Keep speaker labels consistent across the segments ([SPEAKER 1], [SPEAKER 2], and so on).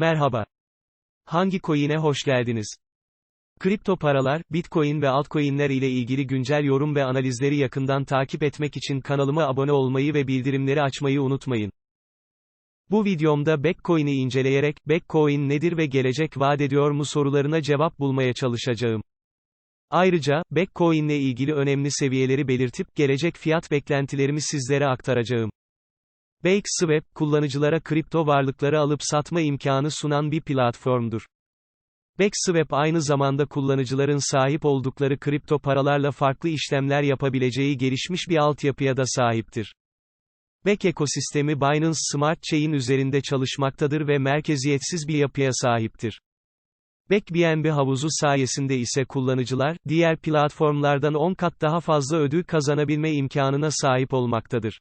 [SPEAKER 1] Merhaba. Hangi coin'e hoş geldiniz? Kripto paralar, Bitcoin ve altcoin'ler ile ilgili güncel yorum ve analizleri yakından takip etmek için kanalıma abone olmayı ve bildirimleri açmayı unutmayın. Bu videomda Backcoin'i inceleyerek, Backcoin nedir ve gelecek vaat ediyor mu sorularına cevap bulmaya çalışacağım. Ayrıca, Backcoin ile ilgili önemli seviyeleri belirtip, gelecek fiyat beklentilerimi sizlere aktaracağım. BakeSwap, kullanıcılara kripto varlıkları alıp satma imkanı sunan bir platformdur. BakeSwap aynı zamanda kullanıcıların sahip oldukları kripto paralarla farklı işlemler yapabileceği gelişmiş bir altyapıya da sahiptir. Back ekosistemi Binance Smart Chain üzerinde çalışmaktadır ve merkeziyetsiz bir yapıya sahiptir. Back havuzu sayesinde ise kullanıcılar, diğer platformlardan 10 kat daha fazla ödül kazanabilme imkanına sahip olmaktadır.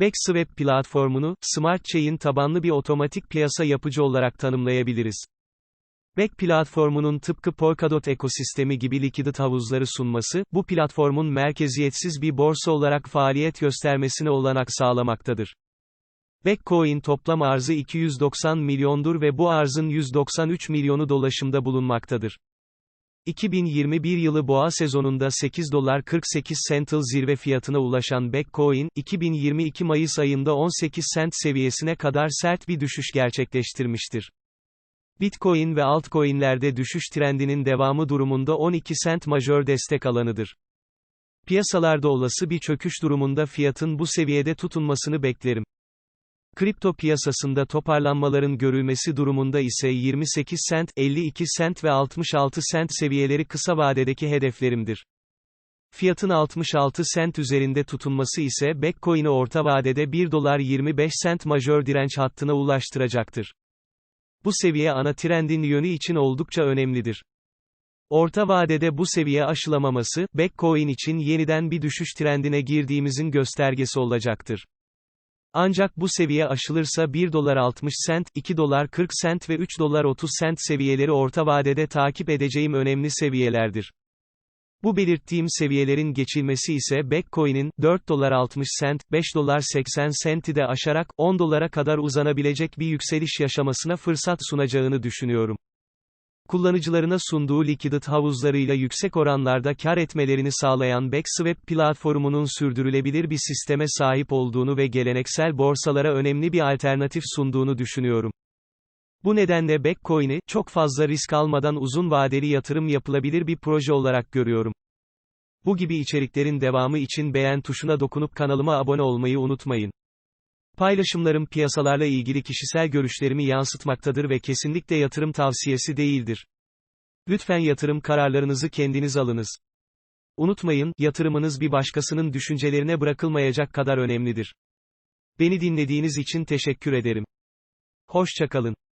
[SPEAKER 1] BackSwap platformunu, Smart Chain tabanlı bir otomatik piyasa yapıcı olarak tanımlayabiliriz. Back platformunun tıpkı Polkadot ekosistemi gibi likidit havuzları sunması, bu platformun merkeziyetsiz bir borsa olarak faaliyet göstermesine olanak sağlamaktadır. Backcoin toplam arzı 290 milyondur ve bu arzın 193 milyonu dolaşımda bulunmaktadır. 2021 yılı boğa sezonunda 8 dolar 48 centil zirve fiyatına ulaşan Backcoin, 2022 Mayıs ayında 18 cent seviyesine kadar sert bir düşüş gerçekleştirmiştir. Bitcoin ve altcoin'lerde düşüş trendinin devamı durumunda 12 cent majör destek alanıdır. Piyasalarda olası bir çöküş durumunda fiyatın bu seviyede tutunmasını beklerim. Kripto piyasasında toparlanmaların görülmesi durumunda ise 28 sent, 52 sent ve 66 sent seviyeleri kısa vadedeki hedeflerimdir. Fiyatın 66 sent üzerinde tutunması ise Backcoin'i orta vadede 1 dolar 25 sent majör direnç hattına ulaştıracaktır. Bu seviye ana trendin yönü için oldukça önemlidir. Orta vadede bu seviye aşılamaması, Backcoin için yeniden bir düşüş trendine girdiğimizin göstergesi olacaktır. Ancak bu seviye aşılırsa 1 dolar 60 sent, 2 dolar 40 sent ve 3 dolar 30 sent seviyeleri orta vadede takip edeceğim önemli seviyelerdir. Bu belirttiğim seviyelerin geçilmesi ise Backcoin'in, 4 dolar 60 sent, 5 dolar 80 senti de aşarak, 10 dolara kadar uzanabilecek bir yükseliş yaşamasına fırsat sunacağını düşünüyorum. Kullanıcılarına sunduğu likidit havuzlarıyla yüksek oranlarda kar etmelerini sağlayan BackSwap platformunun sürdürülebilir bir sisteme sahip olduğunu ve geleneksel borsalara önemli bir alternatif sunduğunu düşünüyorum. Bu nedenle Backcoin'i, çok fazla risk almadan uzun vadeli yatırım yapılabilir bir proje olarak görüyorum. Bu gibi içeriklerin devamı için beğen tuşuna dokunup kanalıma abone olmayı unutmayın. Paylaşımlarım piyasalarla ilgili kişisel görüşlerimi yansıtmaktadır ve kesinlikle yatırım tavsiyesi değildir. Lütfen yatırım kararlarınızı kendiniz alınız. Unutmayın, yatırımınız bir başkasının düşüncelerine bırakılmayacak kadar önemlidir. Beni dinlediğiniz için teşekkür ederim. Hoşçakalın.